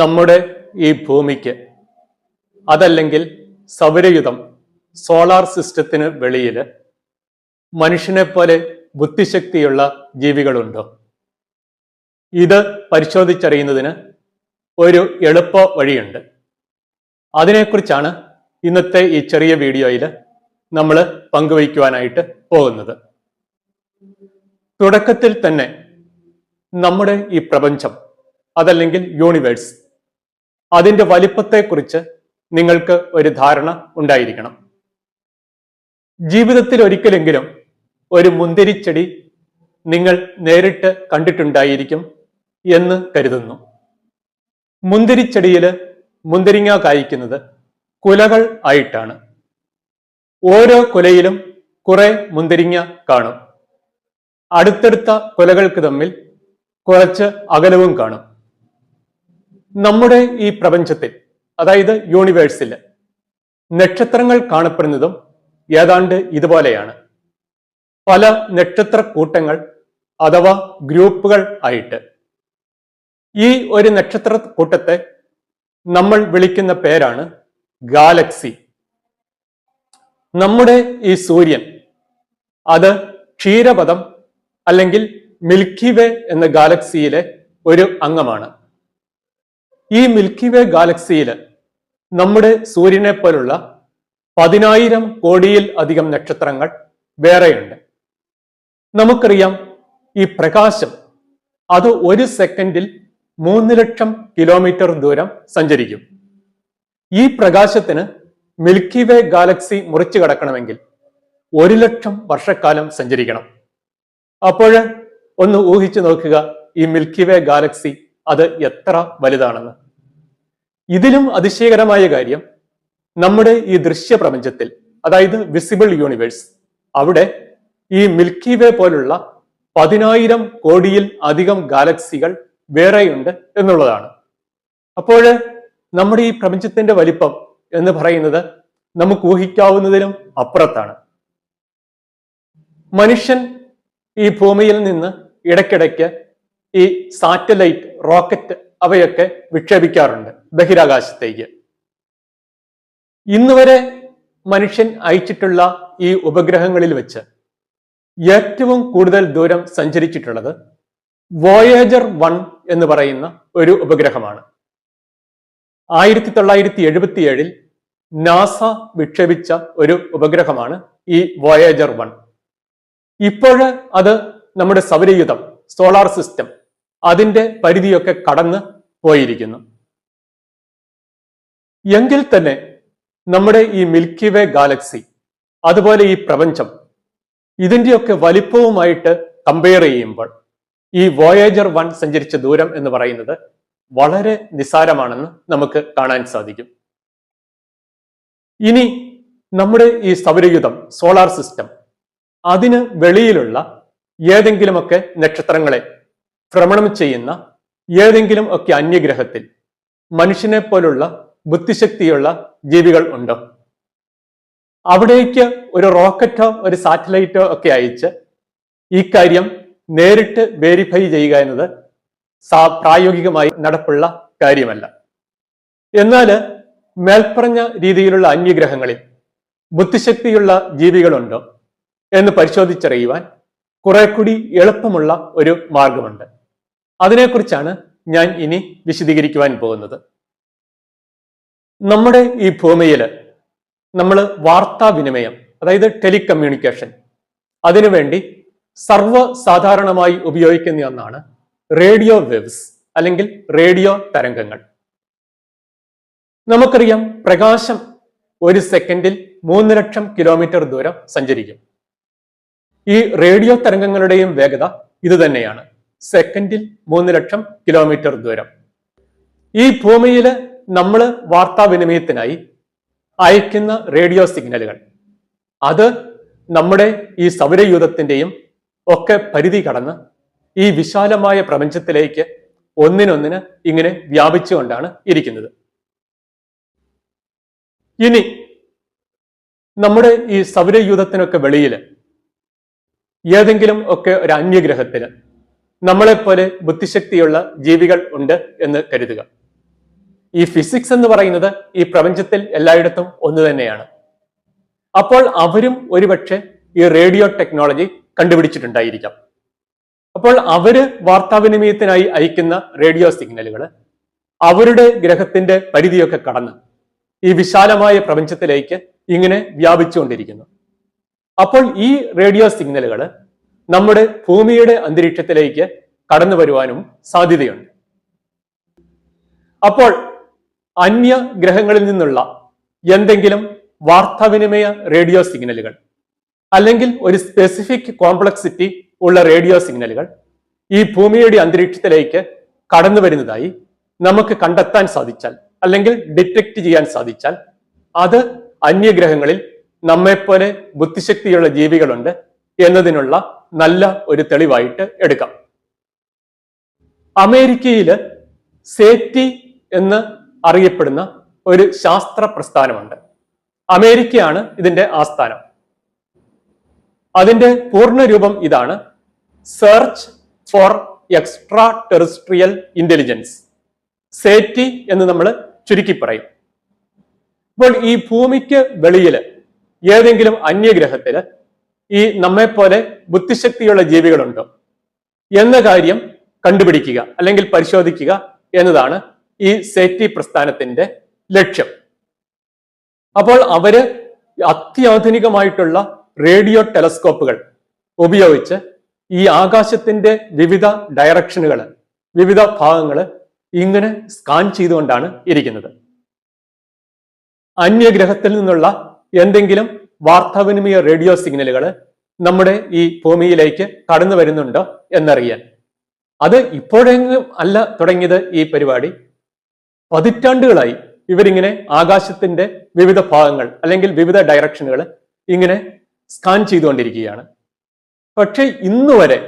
നമ്മുടെ ഈ ഭൂമിക്ക്. അതല്ലെങ്കിൽ സൗരയുധം സോളാർ സിസ്റ്റത്തിന് വെളിയിൽ മനുഷ്യനെ പോലെ ബുദ്ധിശക്തിയുള്ള ജീവികളുണ്ടോ? ഇത് പരിശോധിച്ചറിയുന്നതിന് ഒരു എളുപ്പ വഴിയുണ്ട്. അതിനെക്കുറിച്ചാണ് ഇന്നത്തെ ഈ ചെറിയ വീഡിയോയിൽ നമ്മൾ പങ്കുവയ്ക്കുവാനായിട്ട് പോകുന്നത്. തുടക്കത്തിൽ തന്നെ നമ്മുടെ ഈ പ്രപഞ്ചം അതല്ലെങ്കിൽ യൂണിവേഴ്സ് അതിന്റെ വലിപ്പത്തെക്കുറിച്ച് നിങ്ങൾക്ക് ഒരു ധാരണ ഉണ്ടായിരിക്കണം. ജീവിതത്തിൽ ഒരിക്കലെങ്കിലും ഒരു മുന്തിരിച്ചെടി നിങ്ങൾ നേരിട്ട് കണ്ടിട്ടുണ്ടായിരിക്കും എന്ന് കരുതുന്നു. മുന്തിരിച്ചെടിയിൽ മുന്തിരിങ്ങ കായ്ക്കുന്നത് കുലകൾ ആയിട്ടാണ്. ഓരോ കുലയിലും കുറെ മുന്തിരിങ്ങ കാണും. അടുത്തടുത്ത കുലകൾക്ക് തമ്മിൽ കുറച്ച് അകലവും കാണും. നമ്മുടെ ഈ പ്രപഞ്ചത്തിൽ അതായത് യൂണിവേഴ്സിൽ നക്ഷത്രങ്ങൾ കാണപ്പെടുന്നതും ഏതാണ്ട് ഇതുപോലെയാണ്. പല നക്ഷത്ര കൂട്ടങ്ങൾ അഥവാ ഗ്രൂപ്പുകൾ ആയിട്ട് ഈ ഒരു നക്ഷത്ര കൂട്ടത്തെ നമ്മൾ വിളിക്കുന്ന പേരാണ് ഗാലക്സി നമ്മുടെ ഈ സൂര്യൻ അത് ക്ഷീരപഥം അല്ലെങ്കിൽ മിൽക്കി വേ എന്ന ഗാലക്സിയിലെ ഒരു അംഗമാണ്. ഈ മിൽക്കി വേ ഗാലക്സിയിൽ നമ്മുടെ സൂര്യനെ പോലുള്ള പതിനായിരം കോടിയിൽ അധികം നക്ഷത്രങ്ങൾ വേറെയുണ്ട്. നമുക്കറിയാം ഈ പ്രകാശം അത് ഒരു സെക്കൻഡിൽ മൂന്ന് ലക്ഷം കിലോമീറ്റർ ദൂരം സഞ്ചരിക്കും. ഈ പ്രകാശത്തിന് മിൽക്കി വേ ഗാലക്സി മുറിച്ചു കടക്കണമെങ്കിൽ ഒരു ലക്ഷം വർഷക്കാലം സഞ്ചരിക്കണം. അപ്പോൾ ഒന്ന് ഊഹിച്ചു നോക്കുക ഈ മിൽക്കി വേ ഗാലക്സി അത് എത്ര വലുതാണെന്ന്. ഇതിലും അതിശയകരമായ കാര്യം നമ്മുടെ ഈ ദൃശ്യ പ്രപഞ്ചത്തിൽ അതായത് വിസിബിൾ യൂണിവേഴ്സ് അവിടെ ഈ മിൽക്കി വേ പോലുള്ള പതിനായിരം കോടിയിൽ അധികം ഗാലക്സികൾ വേറെയുണ്ട് എന്നുള്ളതാണ്. അപ്പോൾ നമ്മുടെ ഈ പ്രപഞ്ചത്തിന്റെ വലിപ്പം എന്ന് പറയുന്നത് നമുക്ക് ഊഹിക്കാവുന്നതിലും അപ്പുറത്താണ്. മനുഷ്യൻ ഈ ഭൂമിയിൽ നിന്ന് ഇടയ്ക്കിടയ്ക്ക് ഈ സാറ്റലൈറ്റ് റോക്കറ്റ് അവയൊക്കെ വിക്ഷേപിക്കാറുണ്ട് ബഹിരാകാശത്തേക്ക്. ഇന്നുവരെ മനുഷ്യൻ അയച്ചിട്ടുള്ള ഈ ഉപഗ്രഹങ്ങളിൽ വെച്ച് ഏറ്റവും കൂടുതൽ ദൂരം സഞ്ചരിച്ചിട്ടുള്ളത് വോയേജർ വൺ എന്ന് പറയുന്ന ഒരു ഉപഗ്രഹമാണ്. ആയിരത്തി തൊള്ളായിരത്തി എഴുപത്തിയേഴിൽ നാസ വിക്ഷേപിച്ച ഒരു ഉപഗ്രഹമാണ് ഈ വോയേജർ വൺ. ഇപ്പോഴ് അത് നമ്മുടെ സൗരയുധം സോളാർ സിസ്റ്റം അതിന്റെ പരിധിയൊക്കെ കടന്ന് പോയിരിക്കുന്നു. എങ്കിൽ തന്നെ നമ്മുടെ ഈ മിൽക്കി വേ ഗാലക്സി അതുപോലെ ഈ പ്രപഞ്ചം ഇതിന്റെയൊക്കെ വലിപ്പവുമായിട്ട് കമ്പയർ ചെയ്യുമ്പോൾ ഈ വോയേജർ വൺ സഞ്ചരിച്ച ദൂരം എന്ന് പറയുന്നത് വളരെ നിസാരമാണെന്ന് നമുക്ക് കാണാൻ സാധിക്കും. ഇനി നമ്മുടെ ഈ സൗരയുധം സോളാർ സിസ്റ്റം അതിന് വെളിയിലുള്ള ഏതെങ്കിലുമൊക്കെ നക്ഷത്രങ്ങളെ ഭ്രമണം ചെയ്യുന്ന ഏതെങ്കിലും ഒക്കെ അന്യഗ്രഹത്തിൽ മനുഷ്യനെ പോലുള്ള ബുദ്ധിശക്തിയുള്ള ജീവികൾ ഉണ്ടോ? അവിടേക്ക് ഒരു റോക്കറ്റോ ഒരു സാറ്റലൈറ്റോ ഒക്കെ അയച്ച് ഈ കാര്യം നേരിട്ട് വേരിഫൈ ചെയ്യുക എന്നത് പ്രായോഗികമായി നടപ്പുള്ള കാര്യമല്ല. എന്നാൽ മേൽപ്പറഞ്ഞ രീതിയിലുള്ള അന്യഗ്രഹങ്ങളിൽ ബുദ്ധിശക്തിയുള്ള ജീവികളുണ്ടോ എന്ന് പരിശോധിച്ചറിയുവാൻ കുറെ കൂടി എളുപ്പമുള്ള ഒരു മാർഗമുണ്ട്. അതിനെക്കുറിച്ചാണ് ഞാൻ ഇനി വിശദീകരിക്കുവാൻ പോകുന്നത്. നമ്മുടെ ഈ ഭൂമിയിൽ നമ്മൾ വാർത്താവിനിമയം അതായത് ടെലികമ്മ്യൂണിക്കേഷൻ അതിനുവേണ്ടി സർവസാധാരണമായി ഉപയോഗിക്കുന്ന ഒന്നാണ് റേഡിയോ വേവ്സ് അല്ലെങ്കിൽ റേഡിയോ തരംഗങ്ങൾ. നമുക്കറിയാം പ്രകാശം ഒരു സെക്കൻഡിൽ മൂന്ന് ലക്ഷം കിലോമീറ്റർ ദൂരം സഞ്ചരിക്കും. ഈ റേഡിയോ തരംഗങ്ങളുടെയും വേഗത ഇത് തന്നെയാണ്. സെക്കൻഡിൽ മൂന്ന് ലക്ഷം കിലോമീറ്റർ ദൂരം. ഈ ഭൂമിയിൽ നമ്മൾ വാർത്താവിനിമയത്തിനായി അയക്കുന്ന റേഡിയോ സിഗ്നലുകൾ അത് നമ്മുടെ ഈ സൗരയൂഥത്തിന്റെയും ഒക്കെ പരിധി കടന്ന് ഈ വിശാലമായ പ്രപഞ്ചത്തിലേക്ക് ഒന്നിനൊന്നിന് ഇങ്ങനെ വ്യാപിച്ചുകൊണ്ടാണ് ഇരിക്കുന്നത്. ഇനി നമ്മുടെ ഈ സൗരയൂഥത്തിനൊക്കെ വെളിയിൽ ഏതെങ്കിലും ഒക്കെ ഒരു അന്യഗ്രഹത്തിന് നമ്മളെപ്പോലെ ബുദ്ധിശക്തിയുള്ള ജീവികൾ ഉണ്ട് എന്ന് കരുതുക. ഈ ഫിസിക്സ് എന്ന് പറയുന്നത് ഈ പ്രപഞ്ചത്തിൽ എല്ലായിടത്തും ഒന്ന് തന്നെയാണ്. അപ്പോൾ അവരും ഒരുപക്ഷെ ഈ റേഡിയോ ടെക്നോളജി കണ്ടുപിടിച്ചിട്ടുണ്ടായിരിക്കാം. അപ്പോൾ അവർ വാർത്താവിനിമയത്തിനായി അയക്കുന്ന റേഡിയോ സിഗ്നലുകൾ അവരുടെ ഗ്രഹത്തിന്റെ പരിധിയൊക്കെ കടന്ന് ഈ വിശാലമായ പ്രപഞ്ചത്തിലേക്ക് ഇങ്ങനെ വ്യാപിച്ചുകൊണ്ടിരിക്കുന്നു. അപ്പോൾ ഈ റേഡിയോ സിഗ്നലുകൾ നമ്മുടെ ഭൂമിയുടെ അന്തരീക്ഷത്തിലേക്ക് കടന്നു വരുവാനും സാധ്യതയുണ്ട്. അപ്പോൾ അന്യ ഗ്രഹങ്ങളിൽ നിന്നുള്ള എന്തെങ്കിലും വാർത്താവിനിമയ റേഡിയോ സിഗ്നലുകൾ അല്ലെങ്കിൽ ഒരു സ്പെസിഫിക് കോംപ്ലക്സിറ്റി ഉള്ള റേഡിയോ സിഗ്നലുകൾ ഈ ഭൂമിയുടെ അന്തരീക്ഷത്തിലേക്ക് കടന്നു വരുന്നതായി നമുക്ക് കണ്ടെത്താൻ സാധിച്ചാൽ അല്ലെങ്കിൽ ഡിറ്റക്ട് ചെയ്യാൻ സാധിച്ചാൽ അത് അന്യഗ്രഹങ്ങളിൽ നമ്മെപ്പോലെ ബുദ്ധിശക്തിയുള്ള ജീവികളുണ്ട് എന്നതിനുള്ള നല്ല ഒരു തെളിവായിട്ട് എടുക്കാം. അമേരിക്കയിൽ സേറ്റി എന്ന് അറിയപ്പെടുന്ന ഒരു ശാസ്ത്ര പ്രസ്ഥാനമുണ്ട്. അമേരിക്കയാണ് ഇതിന്റെ ആസ്ഥാനം. അതിന്റെ പൂർണരൂപം ഇതാണ് search for extra terrestrial intelligence SETI എന്ന് നമ്മൾ ചുരുക്കി പറയും. ഇപ്പോൾ ഈ ഭൂമിക്ക് വെളിയിൽ ഏതെങ്കിലും അന്യഗ്രഹത്തിൽ ഈ നമ്മെപ്പോലെ ബുദ്ധിശക്തിയുള്ള ജീവികളുണ്ടോ. എന്ന കാര്യം കണ്ടുപിടിക്കുക അല്ലെങ്കിൽ പരിശോധിക്കുക എന്നതാണ് ഈ സേറ്റി പ്രസ്ഥാനത്തിന്റെ ലക്ഷ്യം. അപ്പോൾ അവർ അത്യാധുനികമായിട്ടുള്ള റേഡിയോ ടെലസ്കോപ്പുകൾ ഉപയോഗിച്ച് ഈ ആകാശത്തിന്റെ വിവിധ ഡയറക്ഷനുകൾ വിവിധ ഭാഗങ്ങൾ ഇങ്ങനെ സ്കാൻ ചെയ്തുകൊണ്ടാണ് ഇരിക്കുന്നത്. അന്യഗ്രഹത്തിൽ നിന്നുള്ള എന്തെങ്കിലും വാർത്താവിനിമയ റേഡിയോ സിഗ്നലുകൾ നമ്മുടെ ഈ ഭൂമിയിലേക്ക് കടന്നു വരുന്നുണ്ടോ എന്നറിയാൻ. അത് ഇപ്പോഴെങ്കിലും അല്ല തുടങ്ങിയത് ഈ പരിപാടി. പതിറ്റാണ്ടുകളായി ഇവരിങ്ങനെ ആകാശത്തിന്റെ വിവിധ ഭാഗങ്ങൾ അല്ലെങ്കിൽ വിവിധ ഡയറക്ഷനുകൾ ഇങ്ങനെ സ്കാൻ ചെയ്തുകൊണ്ടിരിക്കുകയാണ്. പക്ഷേ ഇന്ന് വരെ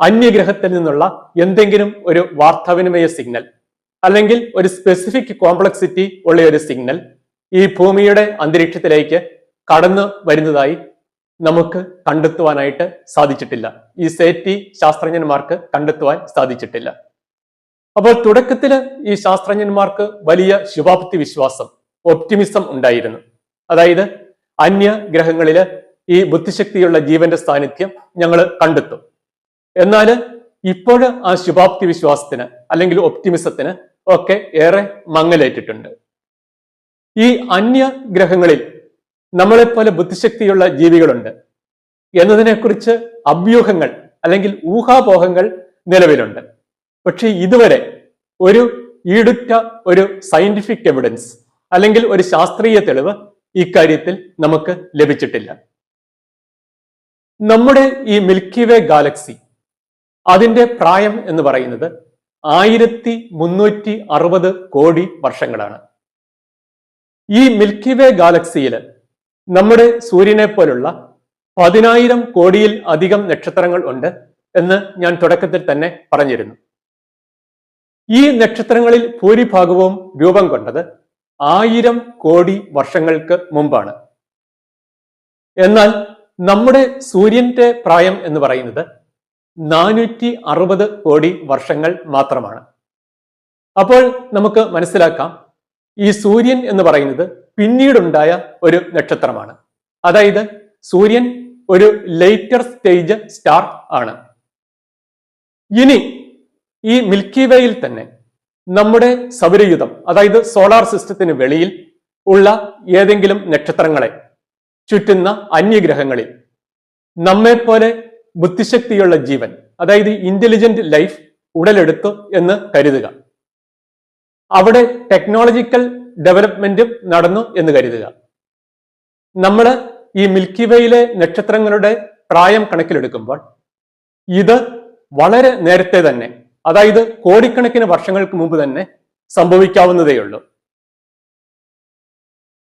അന്യഗ്രഹത്തിൽ നിന്നുള്ള എന്തെങ്കിലും ഒരു വാർത്താവിനിമയ സിഗ്നൽ അല്ലെങ്കിൽ ഒരു സ്പെസിഫിക് കോംപ്ലക്സിറ്റി ഉള്ള ഒരു സിഗ്നൽ ഈ ഭൂമിയുടെ അന്തരീക്ഷത്തിലേക്ക് കടന്നു വരുന്നതായി നമുക്ക് കണ്ടെത്തുവാനായിട്ട് സാധിച്ചിട്ടില്ല. ഈ സേറ്റി ശാസ്ത്രജ്ഞന്മാർക്ക് കണ്ടെത്തുവാൻ സാധിച്ചിട്ടില്ല. അപ്പോൾ തുടക്കത്തിൽ ഈ ശാസ്ത്രജ്ഞന്മാർക്ക് വലിയ ശുഭാപ്തി വിശ്വാസം ഒപ്റ്റിമിസം ഉണ്ടായിരുന്നു. അതായത് അന്യ ഗ്രഹങ്ങളിൽ ഈ ബുദ്ധിശക്തിയുള്ള ജീവന്റെ സാന്നിധ്യം ഞങ്ങൾ കണ്ടെത്തും. എന്നാൽ ഇപ്പോൾ ആ ശുഭാപ്തി വിശ്വാസത്തിന് അല്ലെങ്കിൽ ഒപ്റ്റിമിസത്തിന് ഒക്കെ ഏറെ മങ്ങലേറ്റിട്ടുണ്ട്. ഈ അന്യ ഗ്രഹങ്ങളിൽ നമ്മളെപ്പോലെ ബുദ്ധിശക്തിയുള്ള ജീവികളുണ്ട്. എന്നതിനെക്കുറിച്ച് അഭ്യൂഹങ്ങൾ അല്ലെങ്കിൽ ഊഹാപോഹങ്ങൾ നിലവിലുണ്ട്. പക്ഷേ ഇതുവരെ ഒരു ഈടുറ്റ ഒരു സയന്റിഫിക് എവിഡൻസ് അല്ലെങ്കിൽ ഒരു ശാസ്ത്രീയ തെളിവ് ഇക്കാര്യത്തിൽ നമുക്ക് ലഭിച്ചിട്ടില്ല. നമ്മുടെ ഈ മിൽക്കി വേ ഗാലക്സി അതിന്റെ പ്രായം എന്ന് പറയുന്നത് ആയിരത്തി മുന്നൂറ്റി അറുപത് കോടി വർഷങ്ങളാണ്. ഈ മിൽക്കി വേ ഗാലക്സിയിൽ നമ്മുടെ സൂര്യനെ പോലുള്ള പതിനായിരം കോടിയിൽ അധികം നക്ഷത്രങ്ങൾ ഉണ്ട് എന്ന് ഞാൻ തുടക്കത്തിൽ തന്നെ പറഞ്ഞിരുന്നു. ഈ നക്ഷത്രങ്ങളിൽ ഭൂരിഭാഗവും രൂപം കൊണ്ടത് ആയിരം കോടി വർഷങ്ങൾക്ക് മുമ്പാണ്. എന്നാൽ നമ്മുടെ സൂര്യന്റെ പ്രായം എന്ന് പറയുന്നത് നാനൂറ്റി അറുപത് കോടി വർഷങ്ങൾ മാത്രമാണ്. അപ്പോൾ നമുക്ക് മനസ്സിലാക്കാം ഈ സൂര്യൻ എന്ന് പറയുന്നത് പിന്നീടുണ്ടായ ഒരു നക്ഷത്രമാണ്. അതായത് സൂര്യൻ ഒരു ലേറ്റർ സ്റ്റേജ് സ്റ്റാർ ആണ്. ഇനി ഈ മിൽക്കി വേയിൽ തന്നെ നമ്മുടെ സൗരയുധം അതായത് സോളാർ സിസ്റ്റത്തിന് വെളിയിൽ ഉള്ള ഏതെങ്കിലും നക്ഷത്രങ്ങളെ ചുറ്റുന്ന അന്യഗ്രഹങ്ങളിൽ നമ്മെപ്പോലെ ബുദ്ധിശക്തിയുള്ള ജീവൻ അതായത് ഇന്റലിജന്റ് ലൈഫ് ഉടലെടുത്തു എന്ന് കരുതുക. അവിടെ ടെക്നോളജിക്കൽ ഡെവലപ്മെന്റും നടന്നു എന്ന് കരുതുക. നമ്മൾ ഈ മിൽക്കി വേയിലെ നക്ഷത്രങ്ങളുടെ പ്രായം കണക്കിലെടുക്കുമ്പോൾ ഇത് വളരെ നേരത്തെ തന്നെ അതായത് കോടിക്കണക്കിന് വർഷങ്ങൾക്ക് മുമ്പ് തന്നെ സംഭവിക്കാവുന്നതേയുള്ളൂ.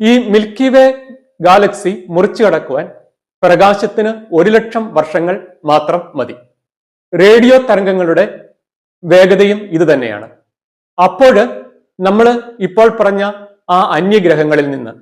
ഈ മിൽക്കി വേ ഗാലക്സി മുറിച്ചു കടക്കുവാൻ പ്രകാശത്തിന് ഒരു ലക്ഷം വർഷങ്ങൾ മാത്രം മതി. റേഡിയോ തരംഗങ്ങളുടെ വേഗതയും ഇത് തന്നെയാണ്. അപ്പോൾ നമ്മൾ ഇപ്പോൾ പറഞ്ഞ ആ അന്യഗ്രഹങ്ങളിൽ നിന്ന്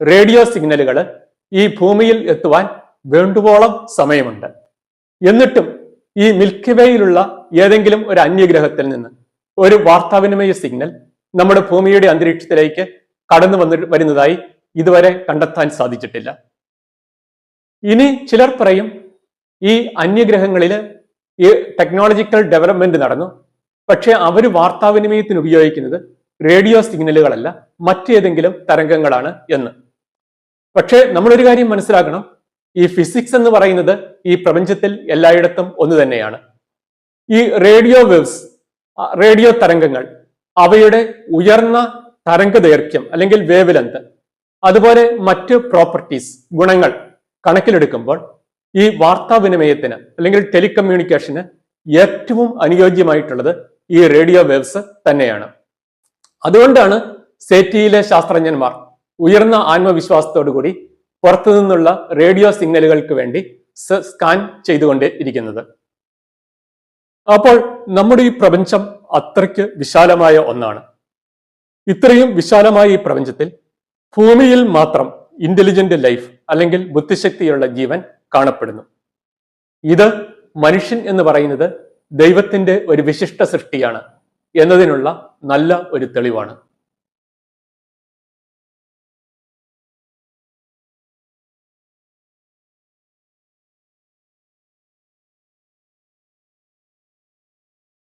റേഡിയോ സിഗ്നലുകൾ ഈ ഭൂമിയിൽ എത്തുവാൻ വേണ്ടുവോളം സമയമുണ്ട്. എന്നിട്ടും ഈ മിൽക്കി വേയിലുള്ള ഏതെങ്കിലും ഒരു അന്യഗ്രഹത്തിൽ നിന്ന് ഒരു വാർത്താവിനിമയ സിഗ്നൽ നമ്മുടെ ഭൂമിയുടെ അന്തരീക്ഷത്തിലേക്ക് കടന്നു വന്നി വരുന്നതായി ഇതുവരെ കണ്ടെത്താൻ സാധിച്ചിട്ടില്ല. ഇനി ചിലർ പറയും ഈ അന്യഗ്രഹങ്ങളിൽ ഈ ടെക്നോളജിക്കൽ ഡെവലപ്മെന്റ് നടന്നു. പക്ഷെ അവർ വാർത്താവിനിമയത്തിന് ഉപയോഗിക്കുന്നത് റേഡിയോ സിഗ്നലുകളല്ല മറ്റേതെങ്കിലും തരംഗങ്ങളാണ് എന്ന്. പക്ഷേ നമ്മളൊരു കാര്യം മനസ്സിലാക്കണം. ഈ ഫിസിക്സ് എന്ന് പറയുന്നത് ഈ പ്രപഞ്ചത്തിൽ എല്ലായിടത്തും ഒന്ന് തന്നെയാണ്. ഈ റേഡിയോ വേവ്സ് റേഡിയോ തരംഗങ്ങൾ അവയുടെ ഉയർന്ന തരംഗ ദൈർഘ്യം അല്ലെങ്കിൽ വേവ് ലെന്ത് അതുപോലെ മറ്റ് പ്രോപ്പർട്ടീസ് ഗുണങ്ങൾ കണക്കിലെടുക്കുമ്പോൾ ഈ വാർത്താവിനിമയത്തിന് അല്ലെങ്കിൽ ടെലികമ്മ്യൂണിക്കേഷന് ഏറ്റവും അനുയോജ്യമായിട്ടുള്ളത് ഈ റേഡിയോ വേവ്സ് തന്നെയാണ്. അതുകൊണ്ടാണ് സെറ്റിയിലെ ശാസ്ത്രജ്ഞന്മാർ ഉയർന്ന ആത്മവിശ്വാസത്തോടു കൂടി പുറത്തു നിന്നുള്ള റേഡിയോ സിഗ്നലുകൾക്ക് വേണ്ടി സ്കാൻ ചെയ്തുകൊണ്ട് ഇരിക്കുന്നത് അപ്പോൾ നമ്മുടെ ഈ പ്രപഞ്ചം അത്രയ്ക്ക് വിശാലമായ ഒന്നാണ്. ഇത്രയും വിശാലമായ ഈ പ്രപഞ്ചത്തിൽ ഭൂമിയിൽ മാത്രം ഇന്റലിജന്റ് ലൈഫ് അല്ലെങ്കിൽ ബുദ്ധിശക്തിയുള്ള ജീവൻ കാണപ്പെടുന്നു. ഇത് മനുഷ്യൻ എന്ന് പറയുന്നത് ദൈവത്തിന്റെ ഒരു വിശിഷ്ട സൃഷ്ടിയാണ്. എന്നതിനുള്ള നല്ല ഒരു തെളിവാണ്.